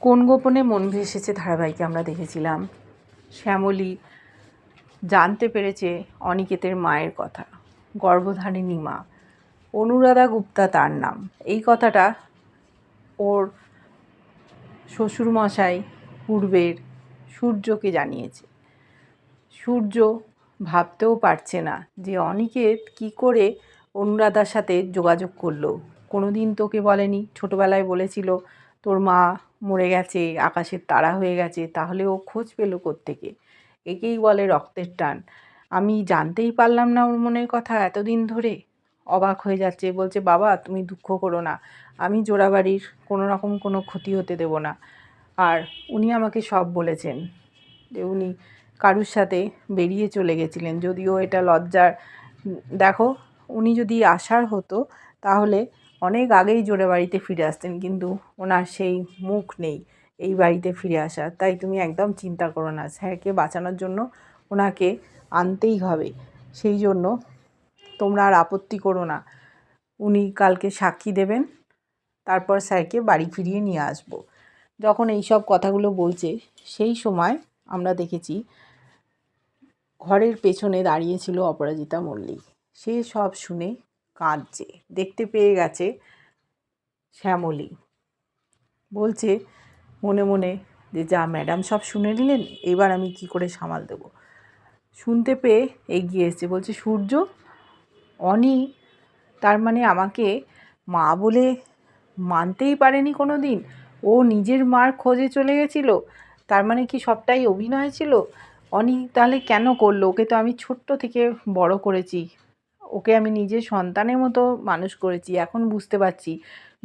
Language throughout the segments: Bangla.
কোন গোপনে মন ভেসেছে ধারাবাহিকে আমরা দেখেছিলাম? শ্যামলী জানতে পেরেছে অনিকেতের মায়ের কথা। গর্ভধারিণী মা। অনুরাধা গুপ্তা তার নাম। এই কথাটা ওর শ্বশুরমশাই পূর্বের সূর্যকে জানিয়েছে। সূর্য ভাবতেও পারছে না যে অনিকেত কি করে অনুরাধার সাথে যোগাযোগ করল। কোনো দিন তোকে বলেনি। ছোটোবেলায় বলেছিল, তোর মা মরে গেছে আকাশের তারা হয়ে গেছে, তাহলে ও খোঁজ পেল থেকে একেই বলে রক্তের টান। আমি জানতেই পারলাম না ওর মনের কথা এতদিন ধরে। অবাক হয়ে যাচ্ছে, বলছে, বাবা, তুমি দুঃখ করো না। আমি জোড়াবাড়ির কোনো রকম কোনো ক্ষতি হতে দেব না। আর উনি আমাকে সব বলেছেন যে উনি কারুর সাথে বেরিয়ে চলে গেছিলেন। যদিও এটা লজ্জার দেখো, উনি যদি আসার হতো, তাহলে অনেক আগেই জোরে বাড়িতে ফিরে আসতেন, কিন্তু ওনার সেই মুখ নেই এই বাড়িতে ফিরে আসার তাই তুমি একদম চিন্তা করো না, স্যারকে বাঁচানোর জন্য ওনাকে আনতেই হবে। সেই জন্য তোমরা আর আপত্তি করো না। উনি কালকে সাক্ষী দেবেন, তারপর স্যারকে বাড়ি ফিরিয়ে নিয়ে আসব। যখন এই সব কথাগুলো বলছে, সেই সময় আমরা দেখেছি ঘরের পেছনে দাঁড়িয়েছিল অপরাজিতা মল্লিক। সে সব শুনে কাঁদছে। দেখতে পেয়ে গেছে শ্যামলী। বলছে মনে মনে যে, যা ম্যাডাম সব শুনে নিলেন, এবার আমি কি করে সামাল দেব? শুনতে পেয়ে এগিয়ে এসছে। বলছে, সূর্য, অনি তার মানে আমাকে মা বলে মানতেই পারেনি কোনো দিন ও নিজের মার খোঁজে চলে গেছিল। তার মানে কি সবটাই অভিনয় ছিল? অনি তাহলে কেন করল? ওকে তো আমি ছোট্ট থেকে বড় করেছি। ওকে আমি নিজের সন্তানের মতো মানুষ করেছি, এখন বুঝতে পারছি।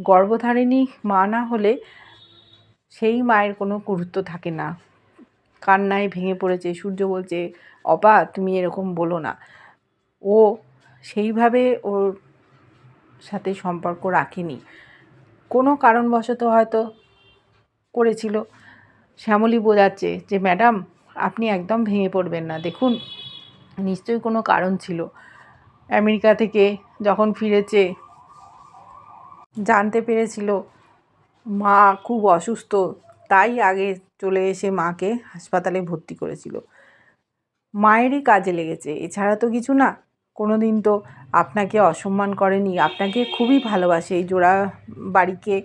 গর্ভধারিণী মা না হলে সেই মায়ের কোনো গুরুত্ব থাকে না। কান্নায় ভেঙে পড়েছে, সূর্য বলছে অপা তুমি এরকম বলো না। ও সেইভাবে ওর সাথে সম্পর্ক রাখেনি। কোনো কারণবশত হয়তো করেছিল। শ্যামলী বোঝাচ্ছে যে, ম্যাডাম, আপনি একদম ভেঙে পড়বেন না। দেখুন, নিশ্চয়ই কোনো কারণ ছিল। আমেরিকা থেকে যখন ফিরেছে, জানতে পেরেছিল মা খুব অসুস্থ, তাই আগে চলে এসে মাকে হাসপাতালে ভর্তি করেছিল। মায়েরই কাজে লেগেছে, এছাড়া তো কিছু না। কোনো দিন তো আপনাকে অসম্মান করেনি, আপনাকে খুবই ভালোবাসে, এই জোড়া বাড়িকে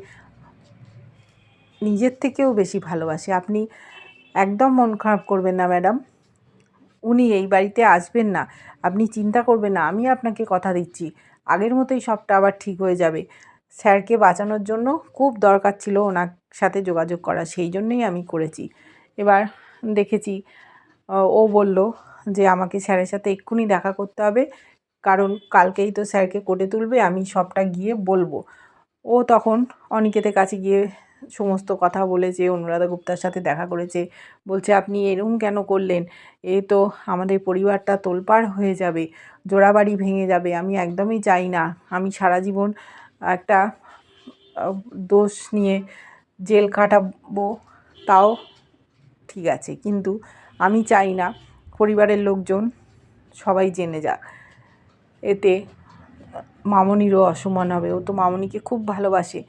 নিজের থেকেও বেশি ভালোবাসে। আপনি একদম মন খারাপ করবেন না, ম্যাডাম। উনি এই বাড়িতে আসবেন না। আপনি চিন্তা করবেন না, আমি আপনাকে কথা দিচ্ছি। আগের মতোই সবটা আবার ঠিক হয়ে যাবে। স্যারকে বাঁচানোর জন্য খুব দরকার ছিল ওনার সাথে যোগাযোগ করা, সেই জন্যই আমি করেছি। এবার দেখেছি, ও বলল যে আমাকে স্যারের সাথে এক্ষুনি দেখা করতে হবে, কারণ কালকেই তো স্যারকে কোটে তুলবে, আমি সবটা গিয়ে বলব। ও তখন অনিকেতের কাছে গিয়ে সমস্ত কথা বলেছে, অনুরাধা গুপ্তার সাথে দেখা করেছে, বলছে, আপনি এরম কেন করলেন? এ তো আমাদের পরিবারটা তোলপাড় হয়ে যাবে, জোড়াবাড়ি ভেঙে যাবে, আমি একদমই চাই না। আমি সারা জীবন একটা দোষ নিয়ে জেল কাটাবো তাও ঠিক আছে, কিন্তু আমি চাই না, পরিবারের লোকজন সবাই জেনে যাক। এতে মামনিরও অসম্মান হবে, ও তো মামনিকে খুব ভালোবাসে।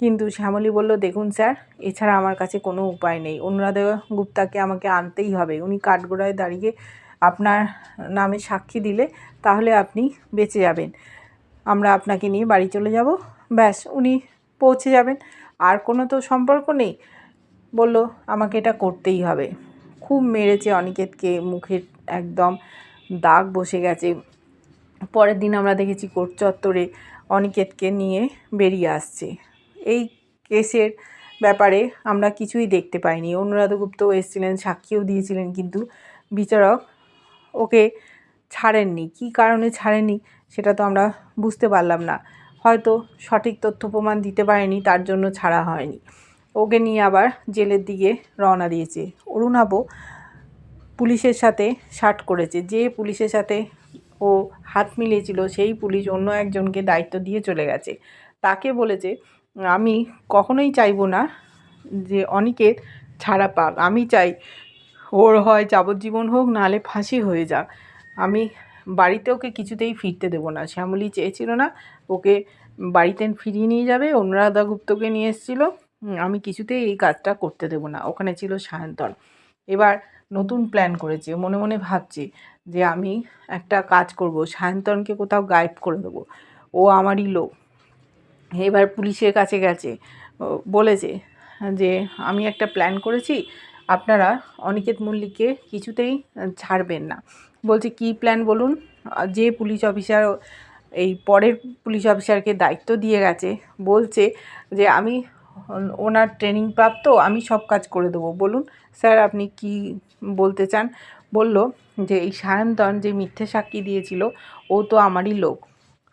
কিন্তু শ্যামলী বলল, দেখুন স্যার, এছাড়া আমার কাছে কোনো উপায় নেই। অনুরাধা গুপ্তাকে আমাকে আনতেই হবে। উনি কাঠগোড়ায় দাঁড়িয়ে আপনার নামে সাক্ষী দিলে তাহলে আপনি বেঁচে যাবেন। আমরা আপনাকে নিয়ে বাড়ি চলে যাব। ব্যাস, উনি পৌঁছে যাবেন। আর কোনো তো সম্পর্ক নেই। বলল, আমাকে এটা করতেই হবে। খুব মেরেছে অনিকেতকে মুখের একদম দাগ বসে গেছে। পরের দিন আমরা দেখেছি কোর্ট চত্বরে অনিকেতকে নিয়ে বেরিয়ে আসছে। এই কেসের ব্যাপারে আমরা কিছুই দেখতে পাইনি। অনুরাধা গুপ্তও এসেছিলেন, সাক্ষীও দিয়েছিলেন, কিন্তু বিচারক ওকে ছাড়েননি। কি কারণে ছাড়েননি সেটা তো আমরা বুঝতে পারলাম না। হয়তো সঠিক তথ্য প্রমাণ দিতে পারেনি, তার জন্য ছাড়া হয়নি। ওকে নিয়ে আবার জেলের দিকে রওনা দিয়েছে। অরুণাবও পুলিশের সাথে শার্ট করেছে। যে পুলিশের সাথে ও হাত মিলিয়েছিল, সেই পুলিশ অন্য একজনকে দায়িত্ব দিয়ে চলে গেছে। তাকে বলেছে আমি কখনোই চাইব না যে অনিকেত ছাড়া পাক। আমি চাই ওর হয় যাবজ্জীবন হোক, নাহলে ফাঁসি হয়ে যাক। আমি বাড়িতে ওকে কিছুতেই ফিরতে দেবো না। শ্যামলী চেয়েছিল না ওকে বাড়িতে ফিরিয়ে নিয়ে যাবে। অনুরাধা গুপ্তকে নিয়ে এসেছিল। আমি কিছুতেই এই কাজটা করতে দেবো না। ওখানে ছিল সায়ন্তন। এবার নতুন প্ল্যান করেছে। মনে মনে ভাবছে যে আমি একটা কাজ করব। সায়ন্তনকে কোথাও গায়েব করে দেবো। ও আমারই লোক। এবার পুলিশের কাছে গেছে। বলেছে যে, আমি একটা প্ল্যান করেছি, আপনারা অনিকেত মল্লিককে কিছুতেই ছাড়বেন না। বলছে, কি প্ল্যান বলুন? যে পুলিশ অফিসার, এই পরের পুলিশ অফিসারকে দায়িত্ব দিয়ে গেছে, বলছে যে, আমি ওনার ট্রেনিং প্রাপ্ত, আমি সব কাজ করে দেবো। বলুন, স্যার, আপনি কি বলতে চান? বলল যে, এই সায়ন্তন যে মিথ্যে সাক্ষী দিয়েছিল, ও তো আমারই লোক।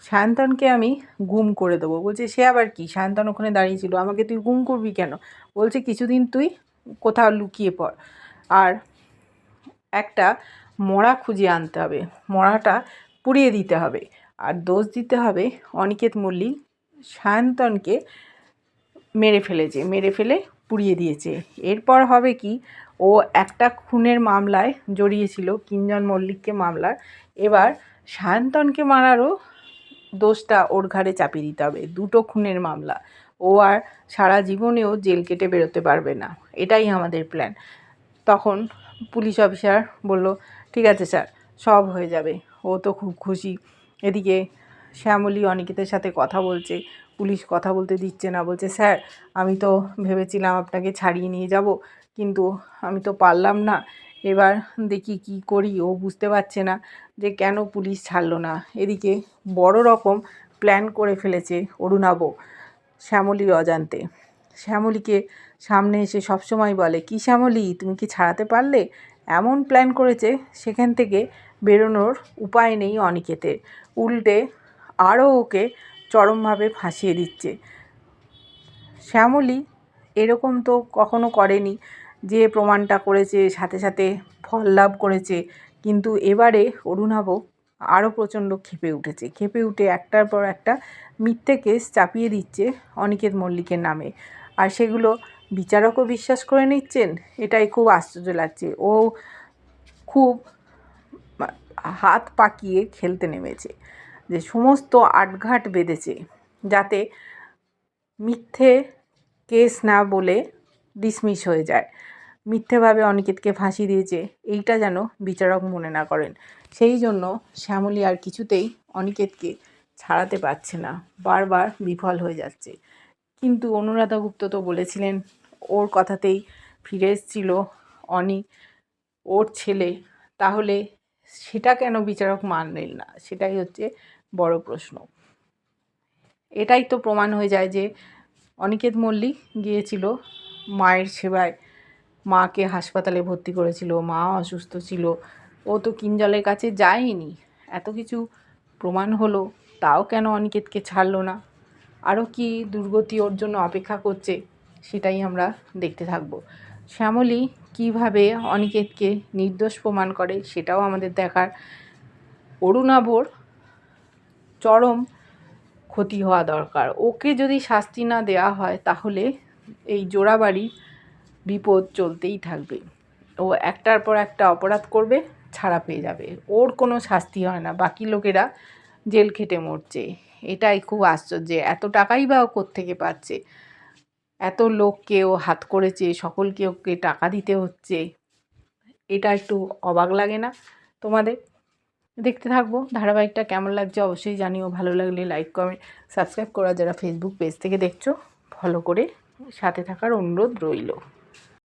সায়ন্তনকে আমি গুম করে দেবো। বলছে, সে আবার কি? সায়ন্তন ওখানে দাঁড়িয়েছিল আমাকে তুই গুম করবি কেন? বলছে, কিছুদিন তুই কোথাও লুকিয়ে পড়। আর একটা মরা খুঁজে আনতে হবে। মরাটা পুড়িয়ে দিতে হবে। আর দোষ দিতে হবে অনিকেত মল্লিক। সায়ন্তনকে মেরে ফেলেছে। মেরে ফেলে পুড়িয়ে দিয়েছে। এরপর হবে কি? ও একটা খুনের মামলায় জড়িয়েছিল কিঞ্জন মল্লিককে মামলার। এবার সায়ন্তনকে মারারও দোষটা ওর ঘাড়ে চাপিয়ে দিতে হবে। দুটো খুনের মামলা। ও আর সারা জীবনেও জেল কেটে বেরোতে পারবে না। এটাই আমাদের প্ল্যান তখন পুলিশ অফিসার বলল, ঠিক আছে স্যার সব হয়ে যাবে। ও তো খুব খুশি। এদিকে শ্যামলী অনিকেতের সাথে কথা বলছে। পুলিশ কথা বলতে দিচ্ছে না। বলছে, স্যার, আমি তো ভেবেছিলাম আপনাকে ছাড়িয়ে নিয়ে যাব, কিন্তু আমি তো পারলাম না। এবার দেখি কি করি, ও বুঝতে পারছে না যে কেন পুলিশ ছাড়লো না। এদিকে বড় রকম প্ল্যান করে ফেলেছে অরুণাব শ্যামলীর অজান্তে। শ্যামলীকে সামনে এসে সবসময় বলে, কি শ্যামলী, তুমি কি ছাড়াতে পারলে? এমন প্ল্যান করেছে, সেখান থেকে বেরোনোর উপায় নেই অনিকেতের। উল্টে আরও ওকে চরমভাবে ফাঁসিয়ে দিচ্ছে। শ্যামলী এরকম তো কখনো করেনি। যে প্রমাণটা করেছে, সাথে সাথে ফল লাভ করেছে। কিন্তু এবারে অরুণাভ আরও প্রচণ্ড ক্ষেপে উঠেছে। ক্ষেপে উঠে একটার পর একটা মিথ্যে কেস চাপিয়ে দিচ্ছে অনিকেত মল্লিকের নামে। আর সেগুলো বিচারকও বিশ্বাস করে নিচ্ছেন, এটাই খুব আশ্চর্য লাগছে। ও খুব হাত পাকিয়ে খেলতে নেমেছে। যে সমস্ত আটঘাট বেঁধেছে, যাতে মিথ্যে কেস না বলে ডিসমিস হয়ে যায়। মিথ্যেভাবে অনিকেতকে ফাঁসি দিয়েছে, এইটা যেন বিচারক মনে না করেন। সেই জন্য শ্যামলী আর কিছুতেই অনিকেতকে ছাড়াতে পারছে না, বারবার বিফল হয়ে যাচ্ছে। কিন্তু অনুরাধা গুপ্ত তো বলেছিলেন, ওর কথাতেই ফিরে এসেছিল অনি ওর ছেলে। তাহলে সেটা কেন বিচারক মানলেন না? সেটাই হচ্ছে বড় প্রশ্ন। এটাই তো প্রমাণ হয়ে যায় যে অনিকেত মল্লিক গিয়েছিল মায়ের সেবায় মাকে হাসপাতালে ভর্তি করেছিল, মা অসুস্থ ছিল। ও তো কিঞ্জলের কাছে যায়নি। এত কিছু প্রমাণ হলো, তাও কেন অনিকেতকে ছাড়লো না? আরও কি দুর্গতি ওর জন্য অপেক্ষা করছে, সেটাই আমরা দেখতে থাকব। শ্যামলী কীভাবে অনিকেতকে নির্দোষ প্রমাণ করে, সেটাও আমাদের দেখার অরুণাভর চরম ক্ষতি হওয়া দরকার। ওকে যদি শাস্তি না দেওয়া হয়, তাহলে এই জোড়াবাড়ি বিপদ চলতেই থাকবে। ও একটার পর একটা অপরাধ করবে, ছাড়া পেয়ে যাবে। ওর কোনো শাস্তি হয় না। বাকি লোকেরা জেল খেটে মরছে। এটাই খুব আশ্চর্য। এত টাকাই বা ও কোত্থেকে পাচ্ছে? এত লোককে ও হাত করেছে, সকলকে ওকে টাকা দিতে হচ্ছে। এটা একটু অবাক লাগে না তোমাদের? দেখতে থাকব। ধারাবাহিকটা কেমন লাগছে অবশ্যই জানিও। ভালো লাগলে লাইক কমেন্ট সাবস্ক্রাইব করা যারা ফেসবুক পেজ থেকে দেখছ ফলো করে সাথে থাকার অনুরোধ রইল।